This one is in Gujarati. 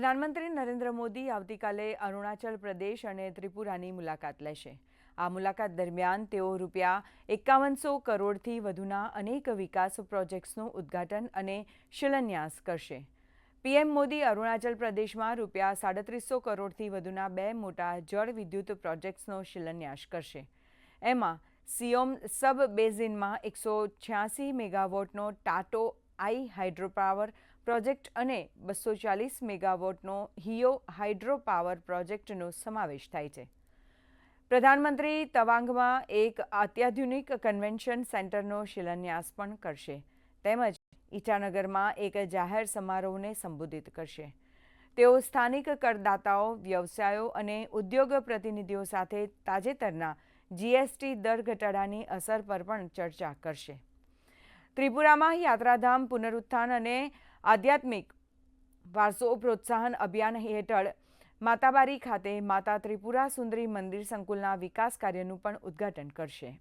પ્રધાનમંત્રી નરેન્દ્ર મોદી આવતીકાલે અરુણાચલ પ્રદેશ અને ત્રિપુરાની મુલાકાત લેશે. આ મુલાકાત દરમિયાન તેઓ રૂપિયા એકાવનસો કરોડથી વધુના અનેક વિકાસ પ્રોજેક્ટ્સનું ઉદ્ઘાટન અને શિલાન્યાસ કરશે. પીએમ મોદી અરુણાચલ પ્રદેશમાં રૂપિયા સાડત્રીસો કરોડથી વધુના બે મોટા જળ વિદ્યુત પ્રોજેક્ટ્સનો શિલાન્યાસ કરશે. એમાં સિયોમ સબ બેઝિનમાં એકસો છ્યાસી મેગાવોટનો ટાટો આઈ હાઇડ્રોપાવર પ્રોજેક્ટ અને બસો ચાલીસ મેગાવોટનો હિયો હાઇડ્રો પાવર પ્રોજેક્ટનો સમાવેશ થાય છે. પ્રધાનમંત્રી તવાંગમાં એક અત્યાધુનિક કન્વેન્શન સેન્ટરનો શિલાન્યાસ પણ કરશે. તેમજ ઈટાનગરમાં એક જાહેર સમારોહને સંબોધિત કરશે. તેઓ સ્થાનિક કરદાતાઓ, વ્યવસાયો અને ઉદ્યોગ પ્રતિનિધિઓ સાથે તાજેતરના જીએસટી દર ઘટાડાની અસર પર પણ ચર્ચા કરશે. ત્રિપુરામાં યાત્રાધામ પુનરુત્થાન અને આધ્યાત્મિક વારસો પ્રોત્સાહન અભિયાન હેઠળ માતાબારી ખાતે માતા ત્રિપુરા સુંદરી મંદિર સંકુલના વિકાસ કાર્યનું પણ ઉદ્ઘાટન કરશે.